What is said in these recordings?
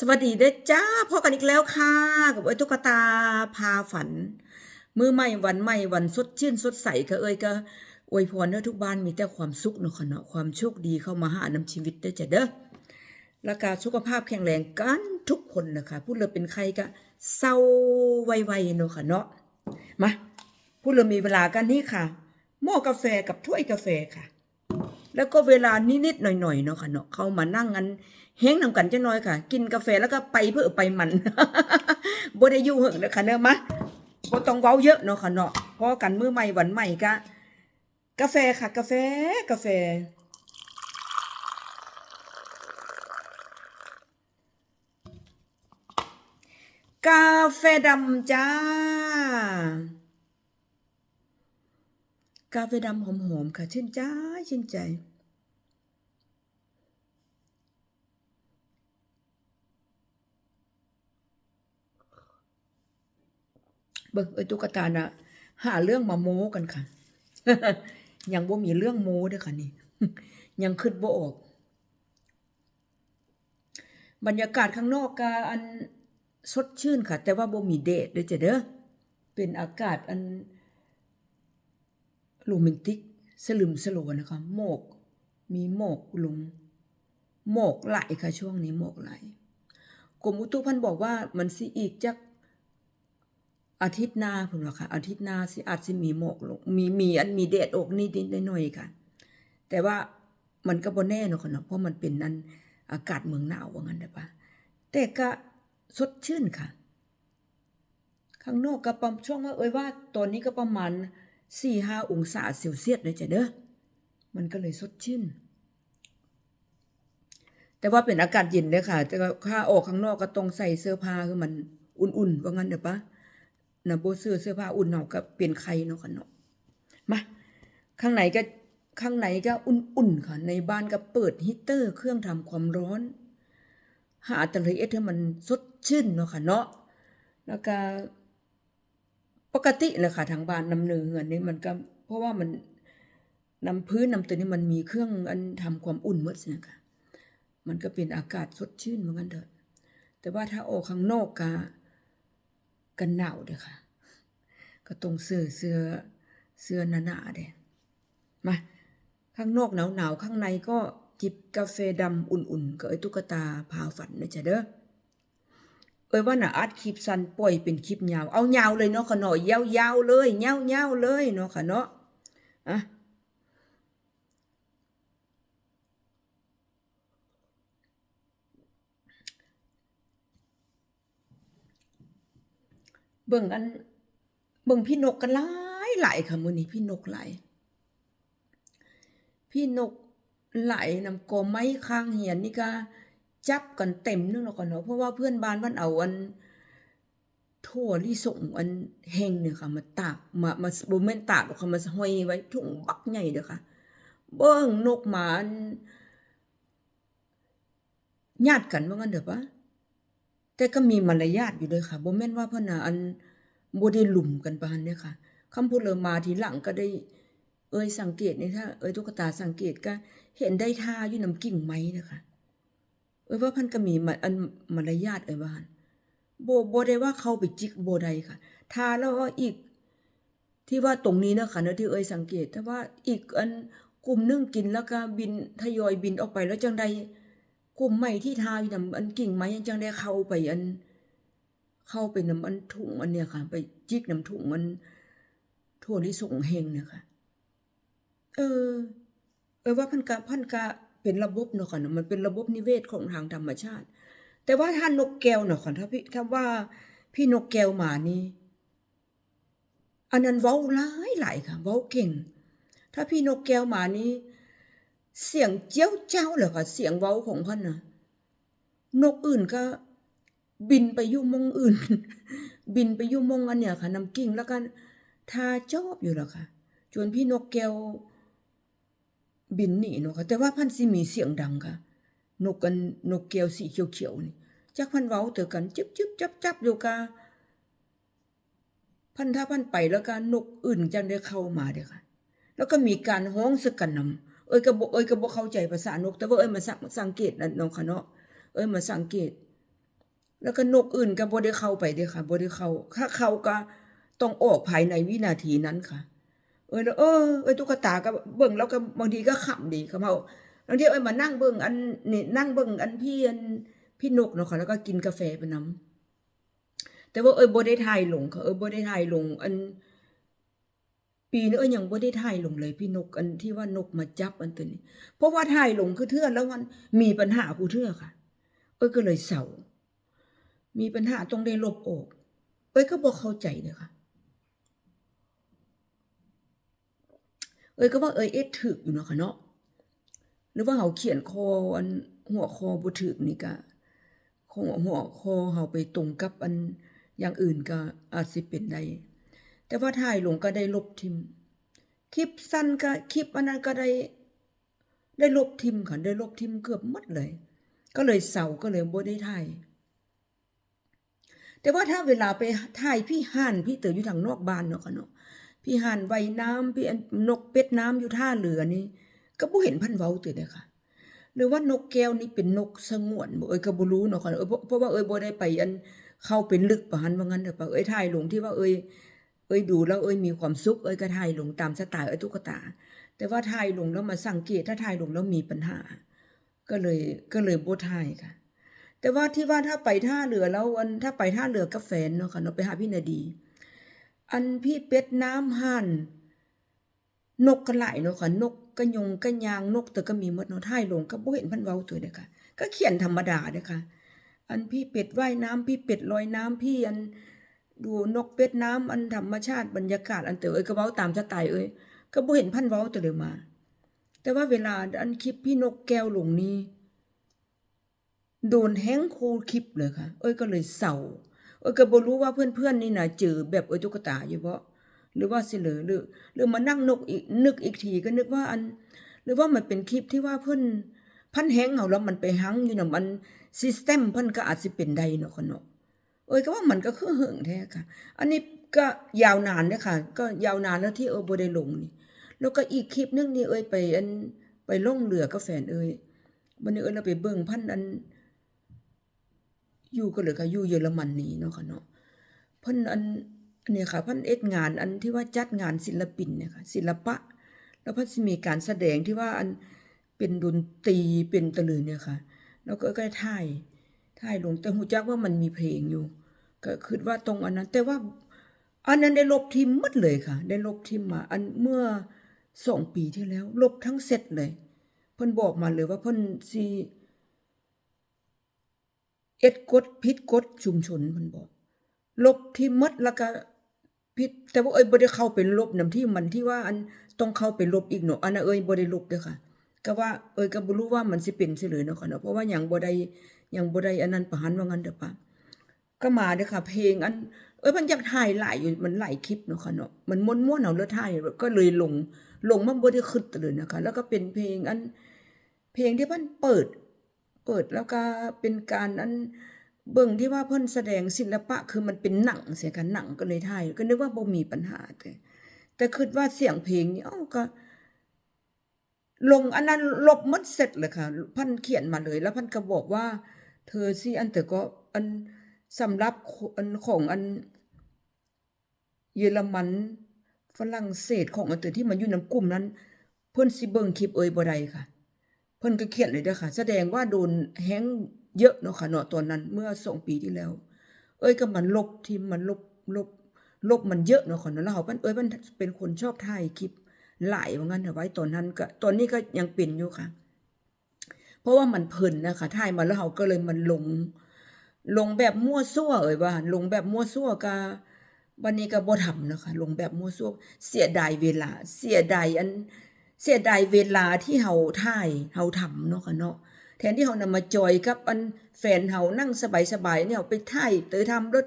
สวัสดีเด้อจ้าพบกันอีกแล้วค่ะ กับเอ้ยตุ๊กตาพาฝัน มือใหม่วันใหม่วันสดชื่นสดใสก็เอ้ยก็อวยพรเด้อทุกบ้านมีแต่ความสุขเนาะค่ะเนาะความโชคดีเข้ามาหานำชีวิตเด้อจ้ะเด้อแล้วก็สุขภาพแข็งแรงกันทุกคนนะคะพูดเลยเป็นใครก็เศร้าไวๆเนาะค่ะเนาะมาพูดเลยมีเวลากันนี่ค่ะ หม้อกาแฟกับถ้วยกาแฟค่ะ แล้วก็เวลานิดๆหน่อยๆเนาะค่ะเนาะเขามานั่งกันเฮงนำกันจะน้อยค่ะ กินกาแฟแล้วก็ไปเพื่อไปมันบ่ได้ยู่เหงเด้อค่ะเนาะมะบ่ต้องเว้าเยอะเนาะค่ะเนาะเพราะกันมื้อใหม่วันใหม่ก็กาแฟค่ะ กาแฟกาแฟ กาแฟดำจ้า กาแฟดำหอมๆค่ะชื่นใจชื่นใจ เบิ่งเอ้ยตุ๊กตานะหาเรื่องมาโม้กันค่ะ ยังบ่มีเรื่องโม้เด้อค่ะนี่ ยังคิดบ่ออก บรรยากาศข้างนอกก็อันสดชื่นค่ะ แต่ว่าบ่มีแดดเด้อจ้ะเด้อเป็นอากาศอันโรแมนติกสลึมสลวนะคะหมอกมีหมอกลงหมอกไหลค่ะช่วงนี้หมอกไหลกรมอุตุพันธ์บอกว่ามันสิอีกจัก อาทิตย์หน้าพุ่นว่าค่ะอาทิตย์หน้าสิอาจสิมีหมอกลงมีมีอันมีแดดออกนิดๆหน่อยๆค่ะ แต่ว่ามันก็บ่แน่เนาะค่ะเนาะเพราะมันเป็นอันอากาศเมืองหนาวว่างั้นได้ปะแต่ก็สดชื่นค่ะ ข้างนอกก็ประมาณช่วงว่าเอ้ยว่าตอนนี้ก็ประมาณ4-5องศาเซลเซียสเลยจ้ะเด้อมันก็เลยสดชื่น แต่ว่าเป็นอากาศเย็นเด้อค่ะ แต่ว่าถ้าออกข้างนอกก็ต้องใส่เสื้อผ้าคือมันอุ่นๆว่างั้นเด้อปะ นะบ่ซื้อเสื้อผ้าอุ่นเนาะก็เป็นไข้เนาะค่ะเนาะมาข้างในก็ข้างในก็อุ่นๆค่ะ ในบ้านก็เปิดฮีตเตอร์เครื่องทำความร้อน หาแต่ละเอียดให้มันสดชื่นเนาะค่ะเนาะแล้วก็ปกติแหละค่ะทางบ้านนำเนือเฮือนนี่มันก็ เพราะว่ามันนำพื้นนำตัวนี้มันมีเครื่องอันทำความอุ่นหมดสินะคะมันก็เป็นอากาศสดชื่นเหมือนกันเถอะแต่ว่าถ้าออกข้างนอกก็ กันหนาวเด้อค่ะ ก็ต้องเสื้อเสื้อเสื้อหนาๆเด้มา ข้างนอกหนาวๆข้างในก็จิบกาแฟดำอุ่นๆกับไอ้ตุ๊กตาพาฝันนะจ๊ะเด้อเอ้ยว่าน่ะอัดคลิปสั้นปล่อยเป็นคลิปยาว เอายาวเลยเนาะค่ะเนาะยาวๆเลยยาวๆเลยเนาะค่ะเนาะอะ เบิ่งอันเบิ่งพี่นกกันหลายหลายค่ะมื้อนี้พี่นกหลายพี่นกไหลนำกอไม้ข้างเหียนนี่ก็จับกันเต็มนึงแล้วกันเนาะเพราะว่าเพื่อนบ้านมันเอาอันถั่วลิสงอันแห้งเนี่ยค่ะมาตากมามาบ่แม่นตากหรอกค่ะมาห้อยไว้ถุงบักใหญ่เด้อค่ะเบิ่งนกหมาอันญาติกันว่างั้นเด้อปะ แต่ก็มีมารยาทอยู่เด้อค่ะบ่แม่นว่าเพิ่นน่ะอันบ่ได้หลุมกันปานนั้นเด้อค่ะคำพูดเลอมาทีหลังก็ได้ เอ้ยสังเกตนี่ถ้าเอ้ยตุ๊กตาสังเกตก็เห็นได้ท่าอยู่นำกิ่งไม้นะคะเอ้ยว่าเพันก็มีมาอันมารยาทเอ้ยว่าหันบ่บ่ได้ว่าเข้าไปจิกบ่ได้ค่ะท่าแล้วก็อีก ที่ว่าตรงนี้นะคะเนอะที่เอ้ยสังเกตแต่ว่าอีกอันกลุ่มนึงกินแล้วก็บินทยอยบินออกไปแล้วจังใด กลุ่มใหม่ที่ทาอยู่นำอันกิ่งไม้จังได้เข้าไปอัน เข้าไปนำอันถุงอันเนี้ยค่ะ ไปจิกนำถุงอันถั่วลิสงเฮงเนี่ยค่ะ เออ เออว่าพันกะพันกะเป็นระบบเนาะค่ะมันเป็นระบบนิเวศของทางธรรมชาติ แต่ว่าถ้านกแก้วเนาะค่ะถ้าพี่ถ้าว่าพี่นกแก้วหมานี่อันนั้นเว้าหลายหลายค่ะ เว้าเก่ง ถ้าพี่นกแก้วหมานี่ เสียงเจี้ยวเจ้าเหรอค่ะเสียงเว้าของพิ่นน่ะนกอื่นก็ บินไปยู่มงอื่น บินไปยู่มงอันเนี้ยค่ะนำกิ่งแล้วก็ทาจอบอยู่แล้วค่ะจนพี่นกแก้วบินหนีเนาะค่ะแต่ว่าพันสิมีเสียงดังค่ะ นกกันนกแก้วสีเขียวๆนี่จักพันเว้าเถอกันจึบจึบจับจับอยู่กะพันถ้าพันไปแล้วก็นนกอื่นจังได้เข้ามาเด้อค่ะ แล้วก็มีการฮ้องสึกกันนำ เอ้ยก็บเอ้ยก็บเข้าใจภาษานก แต่ว่าเอ้ยมาสังสังเกตนั่นเนาะค่ะเนาะเอ้ยมาสังเกต แล้วก็นกอื่นก็บ่ได้เข้าไปเด้ค่ะบ่ได้เข้าถ้าเข้าก็ต้องออกภายในวินาทีนั้นค่ะ เอ้ยแล้วเออเอ้ยตุ๊กตาก็เบิ่งแล้วก็บางทีก็ขำดีค่ะเฮาบางทีเอ้ยมานั่งเบิ่งอันนี่นั่งเบิ่งอันพี่อันพี่นกเนาะค่ะแล้วก็กินกาแฟไปนํแต่ว่าเอ้ยบ่ได้ถ่ายลงค่ะเอ้ยบ่ได้ถ่ายลง อัน ปีนี้เอ้ยยังบ่ได้ถ่ายลงเลยพี่นกอันที่ว่านกมาจับอันตัวนี้ เพราะว่าถ่ายลงคือเทื่อแล้วมันมีปัญหาผู้เทื่อค่ะ เอ้ยก็เลยเศร้ามีปัญหาต้องได้ลบออก เอ้ยก็บ่เข้าใจเด้อค่ะ เอ้ยก็ว่าเอ้ยเอ็ดถึกอยู่เนาะค่ะเนาะหรือว่าเฮาเขียนคออันหัวคอบ่ถึกนี่ก็หัวหัวคอเฮาไปตรงกับอันอย่างอื่นก็อาจสิเป็นได้ แต่ว่าถ่ายลงก็ได้ลบทิม คลิปสั้นก็คลิปอันนั้นก็ได้ได้ลบทิมค่ะได้ลบทิมเกือบหมดเลย ก็เลยเศร้าก็เลยบ่ได้ถ่ายแต่ว่าถ้าเวลาไปถ่ายพี่ห่านพี่เต๋ออยู่ทางนอกบ้านเนาะค่ะเนาะพี่ห่านว่ายน้ำพี่นกเป็ดน้ำอยู่ท่าเรือนี่ก็บ่เห็นพันเว้าตัวเด้อค่ะ หรือว่านกแก้วนี่เป็นนกสงวนบ่เอ้ยก็บ่รู้เนาะค่ะเอ้ยเพราะว่าเอ้ยบ่ได้ไปอันเข้าเป็นลึกปานนั้นว่างั้นเด้อป่ะเอ้ยถ่ายลงที่ว่าเอ้ย เอ้ยดูแล้วเอ้ยมีความสุขเอ้ยก็ถ่ายลงตามสไตล์เอ้ยตุ๊กตา แต่ว่าถ่ายลงแล้วมาสังเกตถ้าถ่ายลงแล้วมีปัญหา ก็เลยก็เลยบ่ถ่ายค่ะ แต่ว่าที่ว่าถ้าไปท่าเรือแล้วอันถ้าไปท่าเรือกับแฟนเนาะค่ะเนาะไปหาพี่นาดี อันพี่เป็ดน้ำห่านนกก็หลเนาะค่ะนกก็ยงก็ยางนกแต่ก็มีมดเนาะถ่ายลงก็บ่เห็นพันเว้าตัวเด้อค่ะ ก็เขียนธรรมดาเด้อค่ะ อันพี่เป็ดว่ายน้ำพี่เป็ดลอยน้ำพี่อัน ดูนกเป็ดน้ำอันธรรมชาติบรรยากาศอันเต๋อเอ้ยก็เว้าตามสไตล์เอ้ยก็บ่เห็นพันเว้าตัวเลยมา แต่ว่าเวลาอันคลิปพี่นกแก้วหลงนี้โดนแฮงโคคลิปเลยค่ะ เอ้ยก็เลยเศร้าเอ้ยก็บ่รู้ว่าเพื่อนๆนี่น่ะเจอแบบเอ้ยตุ๊กตาอยู่บ่หรือว่าสิเหลือหรือหรือมานั่งนกอีกนึกอีกทีก็นึกว่าอัน หรือว่ามันเป็นคลิปที่ว่าเพิ่อนพันแฮงเอาแล้วมันไปหังอยู่น่ะมันซิสเต็มเพิ่นก็อาจสิเป็นได้เนาะค่ะเนาะ เอ้ยก็ว่ามันก็คือหิงแท้ค่ะ อันนี้ก็ยาวนานเด้อค่ะ ก็ยาวนานแล้วที่เอ้ยบ่ได้ลงนี่ แล้วก็อีกคลิปนึงนี่เอ้ยไปอันไปล่องเรือกับแฟนเอ้ยวันนี้เอ้ยเราไปเบิ่งพันอัน อยู่ก็เลยค่ะอยู่เยอรมันนี่เนาะค่ะเนาะพันอันเนี่ยค่ะพิ่นเอ็ดงานอันที่ว่าจัดงานศิลปินเนี่ยค่ะศิลปะ แล้วพิ่นมีการแสดงที่ว่าอันเป็นดนตรีเป็นตะลือเนี่ยค่ะ แล้วก็ก็ถ่าย ถ่ายลงแต่ฮู้จักว่ามันมีเพลงอยู่ ก็คิดว่าตรงอันนั้น แต่ว่าอันนั้นได้ลบทิมหมดเลยค่ะ ได้ลบทิมมา อันเมื่อสองปีที่แล้ว ลบทั้งเซตเลย เพิ่นบอกมาเลยว่าเพิ่นสิเอ็ดกฎผิดกฎชุมชนเพิ่นบอก ลบทิมหมดแล้วก็ผิดแต่ว่าเอ้ยบ่ได้เข้าไปลบนํที่มันที่ว่าอันต้องเข้าไปลบอีกเนาะอันนั้นเอ้ยบ่ได้ลบเด้อค่ะ ก็ว่าเอ้ยก็บ่รู้ว่ามันสิเป็นซิเลยเนาะค่ะเนาะเพราะว่าหยังบ่ได้ หยังบ่ได้อันนั้นประหันว่างั้นเด้อป่ะก็มาเด้อค่ะ เพลงอัน เอ้ยมันอยากถ่ายหลายอยู่มันหลายคลิปเนาะค่ะเนาะมันม่วนๆเอาแล้วถ่ายก็เลยลง ลงมาบ่ได้คิดเลยนะคะ แล้วก็เป็นเพลงอัน เพลงที่เพิ่นเปิด เปิดแล้วก็เป็นการอันเบิ่งที่ว่าเพิ่นแสดงศิลปะคือมันเป็นหนังเสียกันหนังก็เลยถ่ายก็นึกว่าบ่มีปัญหาแต่แต่คิดว่าเสียงเพลงนี่อ้าก็ ลงอันนั้นลบหมดเสร็จเลยค่ะพิ่นเขียนมาเลย แล้วพิ่นก็บอกว่า เธอสิอันแต่ก็อันสำหรับอันของอันเยอรมันฝรั่งเศสของอันเตอที่มาอยู่นํกลุ่มนั้น เพิ่นสิเบิ่งคลิปเอยบ่ได้ค่ะ เพิ่นก็เขียนเลยเด้อค่ะ แสดงว่าโดนแฮงเยอะเนาะค่ะเนาะตอนนั้นเมื่อ2ปีที่แล้ว เอ้ยก็มันลบทิมมันลบลบลบมันเยอะเนาะค่ะเนาะแล้วเฮาเพิ่นเอ้ยมันเป็นคนชอบถ่ายคลิปหลายว่างั้นเถอะไว้ตอนนั้นก็ตอนนี้ก็ยังเป็นอยู่ค่ะ เพราะว่ามันเพลินนะคะถ่ายมาแล้วเฮาก็เลยมันลงลงแบบมั่วซั่วเอ่ยว่าลงแบบมั่วซั่วก็วันนี้ก็บ่ทำนะคะลงแบบมั่วซั่วเสียดายเวลา เสียดายอันเสียดายเวลาที่เฮาถ่ายเฮาทำเนาะค่ะเนาะแทนที่เฮานำมาจอยกับอันแฟนเฮานั่งสบายๆเนี่ยเอาไปถ่ายเตยทำรถ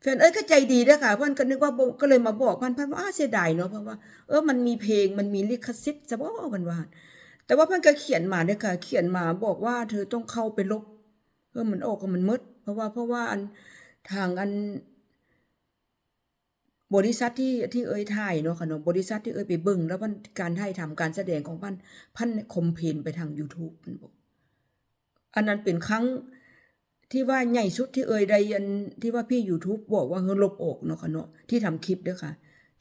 แฟนเอ้ยก็ใจดีเด้อค่ะเพิ่นก็นึกว่าก็เลยมาบอกพิ่นพิ่นว่าเสียดายเนาะเพราะว่าเออมันมีเพลงมันมีลิขสิทธิ์ซะบ่เพิ่นว่า แต่ว่าเพิ่นก็เขียนมาเด้อค่ะ เขียนมาบอกว่าเธอต้องเข้าไปลบเออมันออกก็มันหมดเพราะว่าเพราะว่าอันทางอัน บริษัทที่ที่เอ่ยถ่ายเนาะค่ะเนาะบริษัทที่เอ่ยไปบิ่งแล้วมันการถ่ายทำการแสดงของพันพันคอมเพลนไปทาง YouTube เพิ่นบอกอันนั้นเป็นครั้งที่ว่าใหญ่สุดที่เอ่ยใดอันที่ว่าพี่ YouTube บอกว่าเฮอลบออกเนาะค่ะเนาะที่ทำคลิปเด้อค่ะ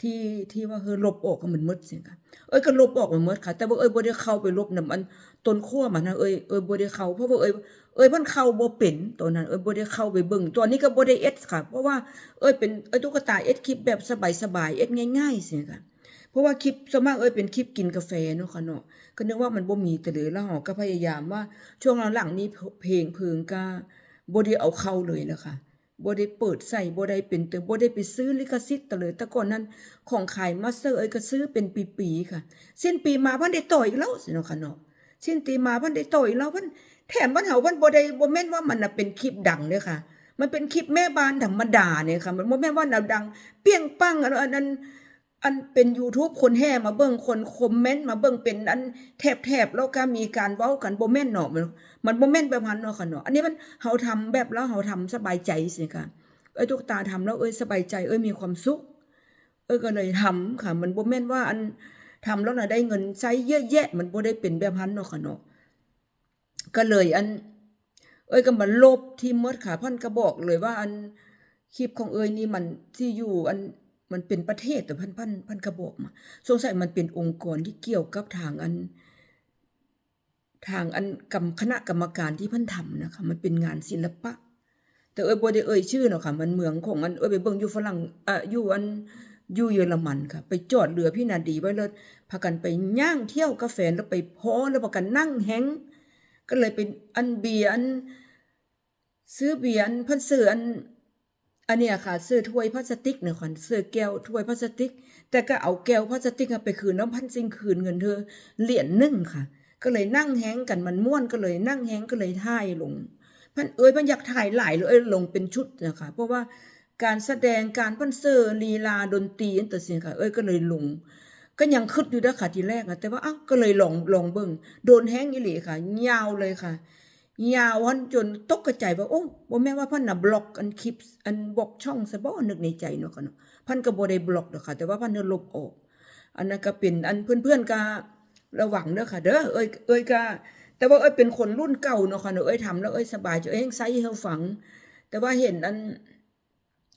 ที่ที่ว่าเฮอลบออกก็มันหมดสิค่ะเอ้ยก็ลบออกมันหมดค่ะ แต่ว่าเอ้ยบ่ได้เข้าไปลบนำอันต้นขั้วมันนะเอ้ยเอ้ยบ่ได้เข้าเพราะว่าเอ้ยเอ้ยมันเข้าบ่เป็นตัวนั้นเอ้ยบ่ได้เข้าไปเบิ่งตัวนี้ก็บ่ได้เอ็ดค่ะ เพราะว่าเอ้ยเป็นเอ้ยตุ๊กตาเอ็ดคลิปแบบสบายๆเอ็ดง่ายๆสิค่ะเพราะว่าคลิปส่วนมากเอ้ยเป็นคลิปกินกาแฟเนาะค่ะเนาะก็นึกว่ามันบ่มีแต่เหลือแล้วเฮาก็พยายามว่าช่วงหลังๆนี้เพลงเพิงก็บ่ได้เอาเข้าเลยนะคะ บ่ได้เปิดใส่บ่ได้เป็นแต่บ่ได้ไปซื้อลิขสิทธิ์ตะเลยแต่ก่อนนั้น ของขายมาสเตอร์เอ้ยก็ซื้อเป็นปีๆค่ะ สิ้นปีมาพันได้ต่ออีกแล้วสิเนาะค่ะเนาะสิ้นปีมาพันได้ต่ออีกแล้วพันแถมพันเฮาพันบ่ได้บ่แม่นว่ามันน่ะเป็นคลิปดังเด้อค่ะ มันเป็นคลิปแม่บ้านธรรมดาเนี่ยค่ะ มันบ่แม่นว่าน่ะดัง เปี้ยงปังอันอันนั้น อันเป็น YouTube คนแห่มาเบิ่งคนคอมเมนต์มาเบิ่งเป็นอันแถบๆแล้วก็มีการเว้ากันบ่แม่นเนาะมันมันบ่แม่นแบบนั้นเนาะค่ะเนาะอันนี้มันเฮาทำแบบแล้วเฮาทำสบายใจสิค่ะเอ้ยตุ๊กตาทำแล้วเอ้ยสบายใจเอ้ยมีความสุขเอ้ยก็เลยทำค่ะ มันบ่แม่นว่าอันทำแล้วน่ะได้เงินใช้เยอะแยะ มันบ่ได้เป็นแบบนั้นเนาะค่ะเนาะก็เลยอัน เอ้ยก็มาลบที่หมดค่ะพ่นก็บอกเลยว่าอันคลิปของเอ้ยนี่มันที่อยู่อัน มันเป็นประเทศแต่พิ่นพิ่นพิ่นก็บอกมาสงสัยมันเป็นองค์กรที่เกี่ยวกับทางอัน ทางอันกรรมคณะกรรมการที่พิ่นทำนะคะ มันเป็นงานศิลปะ แต่เอ้ยบ่ได้เอ่ยชื่อเนาะค่ะ มันเมืองของอันเอ้ยไปเบิ่งอยู่ฝรั่งอ่ออยู่อันอยู่เยอรมันค่ะ ไปจอดเรือพี่นาดีไว้เลยพากันไปย่างเที่ยวกาแฟแล้วไปพอแล้วพากันนั่งแฮงก็เลยเป็นอันเบียอันซื้อเบียร์อันเสืออัน อันเนี้ยค่ะซื้อถ้วยพลาสติกเนี่ยค่ะซื้อแก้วถ้วยพลาสติก แต่ก็เอาแก้วพลาสติกอะไปคืนน้ำพันซิงคืนเงินเธอเหรียญหนึ่งค่ะ ก็เลยนั่งแฮงกันมันม่วนก็เลยนั่งแฮงก็เลยถ่ายลงพันเอ้ยมันอยากถ่ายหลายเลยเอ้ยลงเป็นชุดนะคะเพราะว่าการแสดงการพันเซอร์ลีลาดนตรีอันตะเสียค่ะ เอ้ยก็เลยลง ก็ยังคิดอยู่นะค่ะทีแรกอะแต่ว่าอ้าก็เลยลองลองเบิ่งโดนแห้งอีหลีค่ะยาวเลยค่ะ ยาวันจนตกกระใจว่าโอ้บ่แม่ว่าพิ่นน่ะบล็อกอันคลิปอันบล็อกช่องซะบ่นึกในใจเนาะค่ะเนาะพิ่นก็บ่ได้บล็อกดอกค่ะ แต่ว่าพิ่นน่ะลบออก อันนั้นก็เป็นอันเพื่อนๆก็ระวังเด้อค่ะ เด้อเอ้ยเอ้ยก็แต่ว่าเอ้ยเป็นคนรุ่นเก่าเนาะค่ะเนาะเอ้ยทำแล้วเอ้ยสบายใจเอ้ยยังใส่เขาฟัง แต่ว่าเห็นอัน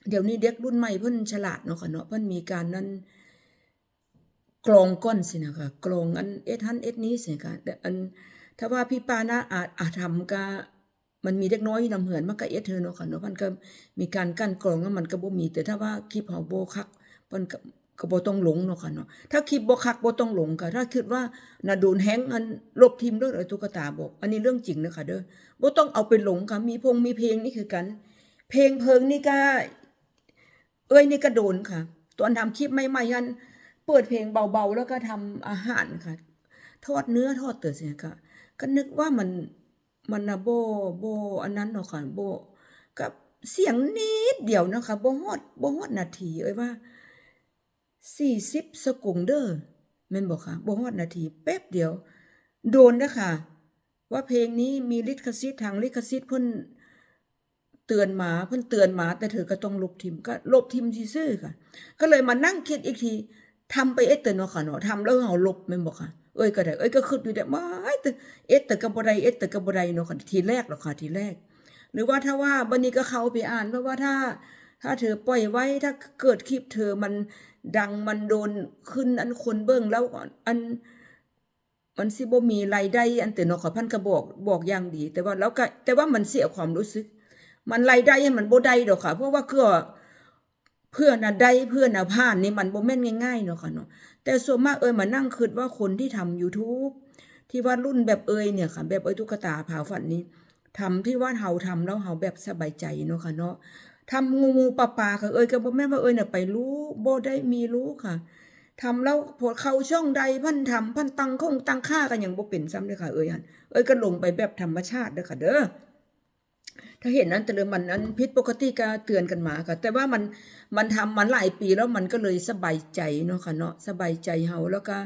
เดี๋ยวนี้เด็กรุ่นใหม่เพิ่นฉลาดเนาะค่ะเนาะเพิ่นมีการนั้นกรองก้อนสินะคะกรองอันเอ็ดหันเอ็ดนี้สิค่ะแต่อัน ถ้าว่าพี่ปานะอาจอาจทำก็มันมีเด็กน้อยอยู่นำเหือนมันก็เอเธอเนาะค่ะเนาะมันก็มีการกั้นกรองแล้วมันก็บ่มี แต่ถ้าว่าคลิปเฮาบ่คักมันก็บ่ต้องหลงเนาะค่ะเนาะถ้าคลิปบ่คักบ่ต้องหลงค่ะถ้าคิดว่าน่ะโดนแฮงอันลบทิมเด้อเอ้ยตุ๊กตาบอก อันนี้เรื่องจริงนะค่ะเด้อบ่ต้องเอาไปหลงค่ะมีพงมีเพลงนี่คือกัน เพลงเพิงนี่ก็เอ้ยนี่ก็โดนค่ะ ตอนทำคลิปใหม่ๆกันเปิดเพลงเบาๆแล้วก็ทำอาหารค่ะ ทอดเนื้อทอดเตือเสียค่ะ ก็นึกว่ามันมันนะโบโบอันนั้นเนาะค่ะโบกับเสียงนิดเดียวนะคะบ่ฮอดบ่ฮอดนาทีเอ้ยว่า40สกุงเด้อแม่นบ่ค่ะบ่ฮอดนาทีแป๊บเดียว โดนเด้อค่ะ ว่าเพลงนี้มีลิขสิทธิ์ทางลิขสิทธิ์เพิ่นเตือนมาเพิ่นเตือนมา แต่เธอก็ต้องลบทิมก็ลบทิมซื่อค่ะ ก็เลยมานั่งคิดอีกทีทำไปเอ็ดแต่เนาะค่ะเนาะทำแล้วเฮาลบแม่นบ่ค่ะ เอ้ยก็ได้เอ้ยก็คิดอยู่แต่ไม่เอ็ดแต่ก็บ่ไดเอ็ดแต่ก็บ่ไดเนาะค่ะทีแรกหรอกค่ะทีแรก หรือว่าถ้าว่าบัดนี้ก็เข้าไปอ่านเพราะว่าถ้า ถ้าเธอปล่อยไว้ถ้าเกิดคลิปเธอมันดังมันโดนขึ้นอันคนเบิ่งแล้วอันมันสิบ่มีรายได้อันแต่นาะค่ะพันก็บอกบอกอย่างดี แต่ว่าแล้วก็แต่ว่ามันเสียความรู้สึก มันรายได้มันบ่ได้ดอกค่ะ เพราะว่าก็เพื่อน่ะได้เพื่อน่ะผ่านนี่มันบ่แม่นง่ายๆเนาะค่ะเนาะ แต่ส่วนมากเอ้ยมานั่งคิดว่าคนที่ทำ YouTube ที่ว่ารุ่นแบบเอ้ยเนี่ยค่ะแบบเอ้ยตุ๊กตาผาฝันนี้ทำที่ว่าเฮาทำแล้วเฮาแบบสบายใจเนาะค่ะเนาะทำงูงูปลาปลาค่ะเอ้ยก็บ่แม่ว่าเอ้ยน่ะไปรู้โบได้มีรู้ค่ะทำแล้วพอเข้าช่องใดพันทำพันตังคงตังค่ากันอยังบ่เป็นซ้ำเด้อค่ะเอ้ยหั่นเอ้ยก็ลงไปแบบธรรมชาติเด้อค่ะเด้อ ถ้าเห็นนั้นแต่เดิมมันนั้นพิษปกติก็เตือนกันมาค่ะ แต่ว่ามันมันทำมันหลายปีแล้วมันก็เลยสบายใจเนาะค่ะเนาะสบายใจเฮาแล้วก็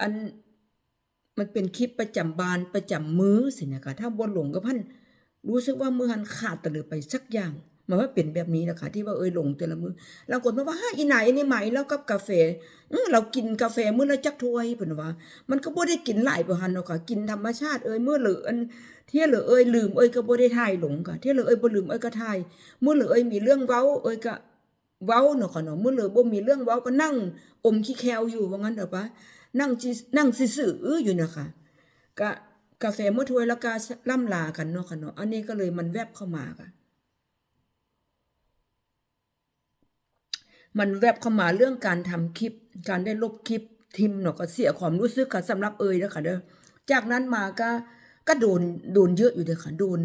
อันมันเป็นคลิปประจำบานประจำมื้อสินะคะถ้าบนหลงก็พันรู้สึกว่ามือหันขาดตะเลยไปสักอย่าง มันว่าเป็นแบบนี้นะคะที่ว่าเอ้ยหลงแต่ละมือเรากดมาว่าฮะอีไหนอันนี้ไหมแล้วกับกาแฟเรากินกาแฟมื้อละจักถ้วยเพิ่นว่า มันก็บ่ได้กินหลายปานนั้นหรอกค่ะกินธรรมชาติเอ้ยมื้อเหลืออันเที่ยเหลือเอ้ยลืมเอ้ยก็บ่ได้ถ่ายหลงค่ะเที่ยเหลือเอ้ยบ่ลืมเอ้ยก็ถ่ายมื้อเหลือเอ้ยมีเรื่องเว้าเอ้ยก็เว้าเนาะค่ะเนาะมื้อเหลือบ่มีเรื่องเว้าก็นั่งอมขี้แควอยู่ว่างั้นเด้อปะนั่งจินั่งซื่อๆอยู่นะคะก็กาแฟเมื้อถ้วยแล้วก็ล่ำลากันเนาะค่ะเนาะอันนี้ก็เลยมันแวบเข้ามาค่ะ มันแวบเข้ามาเรื่องการทำคลิป การได้ลบคลิปทิมเนาะก็เสียความรู้สึกค่ะสำหรับเอ่ยเด้อค่ะเด้อจากนั้นมาก็ก็โดนโดนเยอะอยู่เด้อค่ะโดน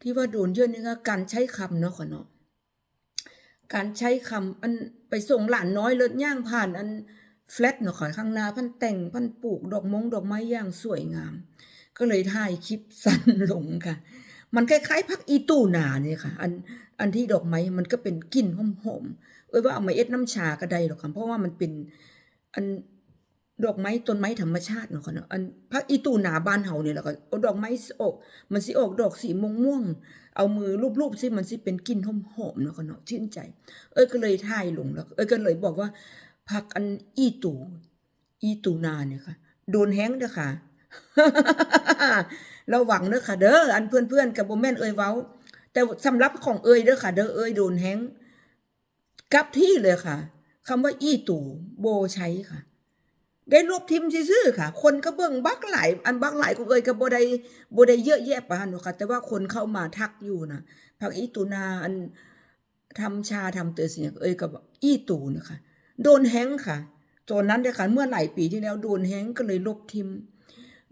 ที่ว่าโดนเยอะนี่ก็การใช้คำเนาะค่ะเนาะการใช้คำอันไปส่งหลานน้อยเลิศย่างผ่านอันแฟลตเนาะค่ะข้างหน้าพันแต่งพันปลูกดอกมงดอกไม้อย่างสวยงาม ก็เลยถ่ายคลิปสั้นลงค่ะ มันคล้ายๆพักอีตู้นาเนี่ยค่ะ อันอันที่ดอกไม้มันก็เป็นกลิ่นหอมๆเอ้ยว่าเอามาเอ็ดน้ำชาก็ได้หรอกค่ะเพราะว่ามันเป็นอันดอกไม้ต้นไม้ธรรมชาติเนาะค่ะเนาะอันพักอีตู้นาบ้านเฮาเนี่ยแหละก็เอาดอกไม้สิออกมันสิออกดอกสีม่วงๆเอามือลูบๆสิมันสิเป็นกลิ่นหอมๆเนาะค่ะเนาะชื่นใจ เอ้ยก็เลยถ่ายลงแล้ว เอ้ยก็เลยบอกว่าพักอันอีตู่อีตูนาเนี่ยค่ะ โดนแฮงเด้อค่ะ เราหวังเด้อค่ะเด้ออันเพื่อนๆกับบ่แม่นเอ้ยเว้า แต่สำหรับของเอ้ยเด้อค่ะเด้อเอ้ยโดนแฮงกลับที่เลยค่ะคำว่าอีตู่โบใช้ค่ะ ได้ลบทิมซื่อค่ะ คนก็เบิ่งบักหลายอันบักหลายของเอ้ยก็บ่ได้โบได้เยอะแยะปานนั้นหรอกค่ะ แต่ว่าคนเข้ามาทักอยู่นะพักอีตูนาอันทำชาทำเตอเสียงเอ้ยก็บอกอีตูนะคะโดนแฮงค่ะตอนนั้นเด้อค่ะเมื่อหลายปีที่แล้วโดนแฮงก็เลยลบทิม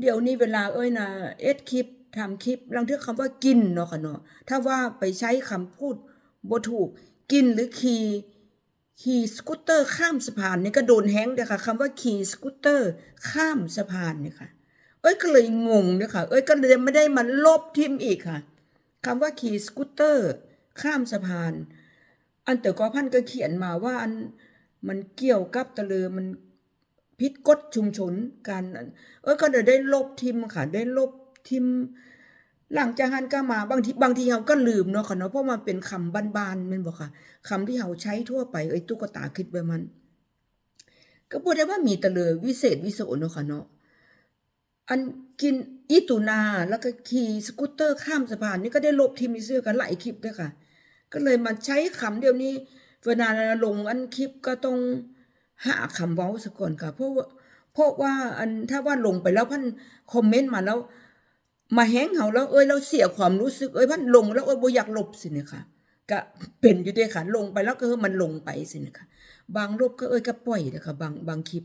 เดี๋ยวนี้เวลาเอ้ยนะเอ็ดคลิปทำคลิปลังเทือคำว่ากินเนาะค่ะเนาะถ้าว่าไปใช้คำพูดบ่ถูกกินหรือขี่ขี่สกูตเตอร์ข้ามสะพานนี่ก็โดนแฮงเด้อค่ะคำว่าขี่สกูตเตอร์ข้ามสะพานเนี่ยค่ะ เอ้ยก็เลยงงเนี่ยค่ะ เอ้ยก็เลยไม่ได้มันลบทิมอีกค่ะคำว่าขี่สกูตเตอร์ข้ามสะพาน อันเตอร์กอพันก็เขียนมาว่าอันมันเกี่ยวกับตะเลอมัน พิษกฎชุมชนการอันเอ้ยก็เลยได้ลบทิมค่ะ ได้ลบทิม หลังจากนั้นก็มาบางทีบางทีเราก็ลืมเนาะค่ะเนาะเพราะมันเป็นคำบ้านๆม่นบ่ค่ะคำที่เราใช้ทั่วไปเอ้ตุ๊กตาคิดไว้มัน ก็บ่ได้ว่ามีตะเลอวิเศษวิโสเนาะค่ะเนาะอันกินอีตูนาแล้วก็ขี่สกูตเตอร์ข้ามสะพานนี่ก็ได้ลบทิมซื้อกันหลายคลิปด้วยค่ะ ก็เลยมาใช้คำเดียวนี้เวลาลงอันคลิปก็ต้อง หาคำเว้าซะก่อนค่ะเพราะว่าเพราะว่าอันถ้าว่าลงไปแล้วพันคอมเมนต์มาแล้ว มาแฮงเฮาแล้วเอ้ยเราเสียความรู้สึกเอ้ยพันลงแล้วเอ้ยบ่อยากลบสิเนี่ยค่ะก็เป็นอยู่ด้วยค่ะลงไปแล้วก็มันลงไปสิเนี่ยค่ะบางลบก็เอ้ยก็ปล่อยเด้อค่ะบางบางคลิป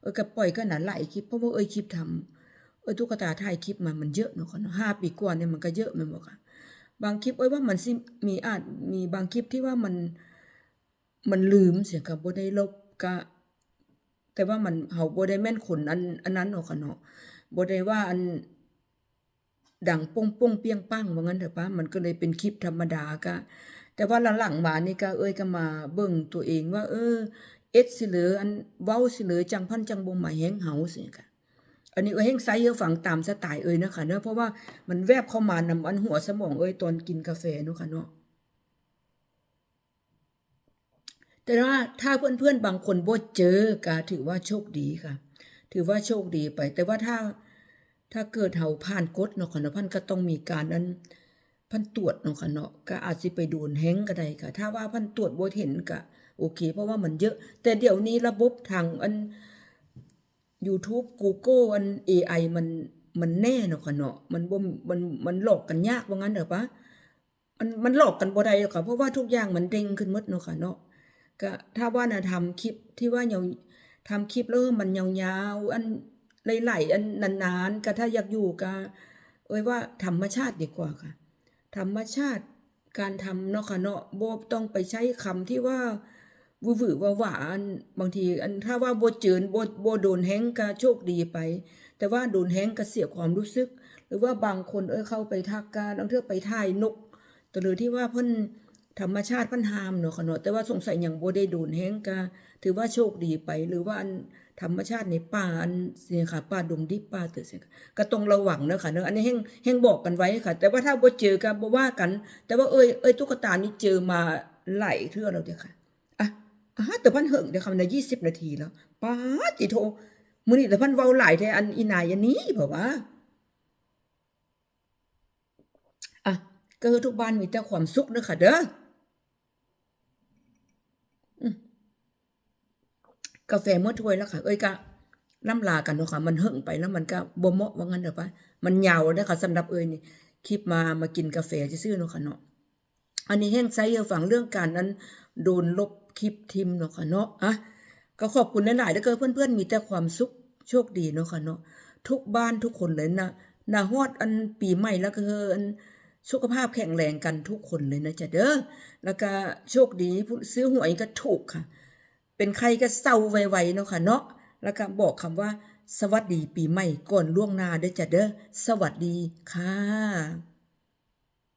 เอ้ยก็ปล่อยก็หนาหลายคลิปเพราะว่าเอ้ยคลิปทำเออตุ๊กตาถ่ายคลิปมามันเยอะเนาะค่ะเนาะห้าปีกว่าเนี่ยมันก็เยอะม่นบ่ค่ะ บางคลิปเอ้ยว่ามันสิมีอาจมีบางคลิปที่ว่ามันมันลืมเสียก็บ่ได้ลบก็ แต่ว่ามันเฮาบ่ได้แม่นคนอันอันนั้นเนาะค่ะเนาะบ่ได้ว่าอันดังป้งป้งเปียงปังว่างั้นเถอะปะมันก็เลยเป็นคลิปธรรมดาก็แต่ว่าหลังๆมานี่ก็เอ้ยก็มาเบิ่งตัวเองว่า เออเอ็ดสิเหลืออันเว้าสิเหลือจังพันจังบ่มาแฮงเฮาสิค่ะอันนี้เอ้ยแห้งไซเยอะฝังตามสไตล์เอ้ยนะคะเนอะเพราะว่ามันแวบเข้ามานำอันหัวสมองเอ้ยตอนกินกาแฟเนอะค่ะเนาะ แต่ว่าถ้าเพื่อนๆบางคนบ่เจอก็ถือว่าโชคดีค่ะ ถือว่าโชคดีไป แต่ว่าถ้าถ้าเกิดเฮาผ่านกฎเนาะค่ะเนาะพันก็ต้องมีการนั้นพันตรวจเนาะค่ะเนาะก็อาจสิไปโดนแฮงก็ได้ค่ะ ถ้าว่าพันตรวจบ่เห็นก็โอเค เพราะว่ามันเยอะ แต่เดี๋ยวนี้ระบบทางอัน YouTube Google อัน AI มันมันแน่เนาะค่ะเนาะมันบ่มันมันหลอกกันยากว่างั้นเด้อปะมันมันหลอกกันบ่ได้หรอกค่ะเพราะว่าทุกอย่างมันเด้งขึ้นหมดเนาะค่ะเนาะ ก็ถ้าว่าน่ะทำคลิปที่ว่ายาวทำคลิปแล้วมันยาวๆอันหลๆอันนานๆก็ถ้าอยากอยู่ก็เอ้ยว่าธรรมชาติดีกว่าค่ะ ธรรมชาติการทำเนาะค่ะเนาะบ่ต้องไปใช้คำที่ว่าวือหวือว่าหวาอันบางทีอันถ้าว่าโบเจินบ่บ่โดนแฮงก็โชคดีไป แต่ว่าโดนแฮงก็เสียความรู้สึก หรือว่าบางคนเอ้ยเข้าไปทักการบางเทื่อไปถ่ายนกแต่หรือที่ว่าเพิ่น ธรรมชาติพิ่นหามเนาะค่ะเนาะแต่ว่าสงสัยหยังโบได้โดนแฮงก็ถือว่าโชคดีไปหรือว่าอันธรรมชาติในป่าอันเสียค่ะป่าดงดิบป่าเตือเสียค่ะก็ต้องระวังเด้อค่ะเนาะอันนี้แฮงแฮงบอกกันไว้ค่ะ แต่ว่าถ้าโบเจอก็บ่ว่ากัน แต่ว่าเอ้ยเอ้ยตุ๊กตานี่เจอมาหลายเทื่อแล้วเด้อค่ะอะอะแต่พันเหิงเด้อค่ะมันได้20นาทีแล้วป๊าติโทมือนี้แต่พันเว้าหลายแท้อันอีนายอันนี้เปล่าว่าอะก็คือทุกบ้านมีแต่ความสุขเด้อค่ะเด้อ กาแฟเมื่อถ้วยแล้วค่ะ เอ้ยก็ล่ำลากันเนาะค่ะ มันเหิ่งไปแล้วมันก็บ่เหมาะว่างั้นเด้อปะมันยาวเด้อค่ะสำหรับเอ้ยนี่คลิปมามากินกาแฟจะซื่อเนาะค่ะเนาะอันนี้แห้งไซเยอฟังเรื่องการนั้น โดนลบคลิปทิมเนาะค่ะเนาะอะก็ขอบคุณหลายๆเด้อเกิเพื่อนๆ มีแต่ความสุขโชคดีเนาะค่ะเนาะทุกบ้านทุกคนเลยนะนาฮอดอันปีใหม่แล้วก็คืออันสุขภาพแข็งแรงกันทุกคนเลยนะจ๊ะเด้อแล้วก็โชคดีซื้อหวยก็ถูกค่ะ เป็นใครก็เศร้าไวๆเนาะค่ะเนาะแล้วก็บอกคำว่า สวัสดีปีใหม่ก่อนล่วงหน้าเด้อจ้ะเด้อสวัสดีค่ะ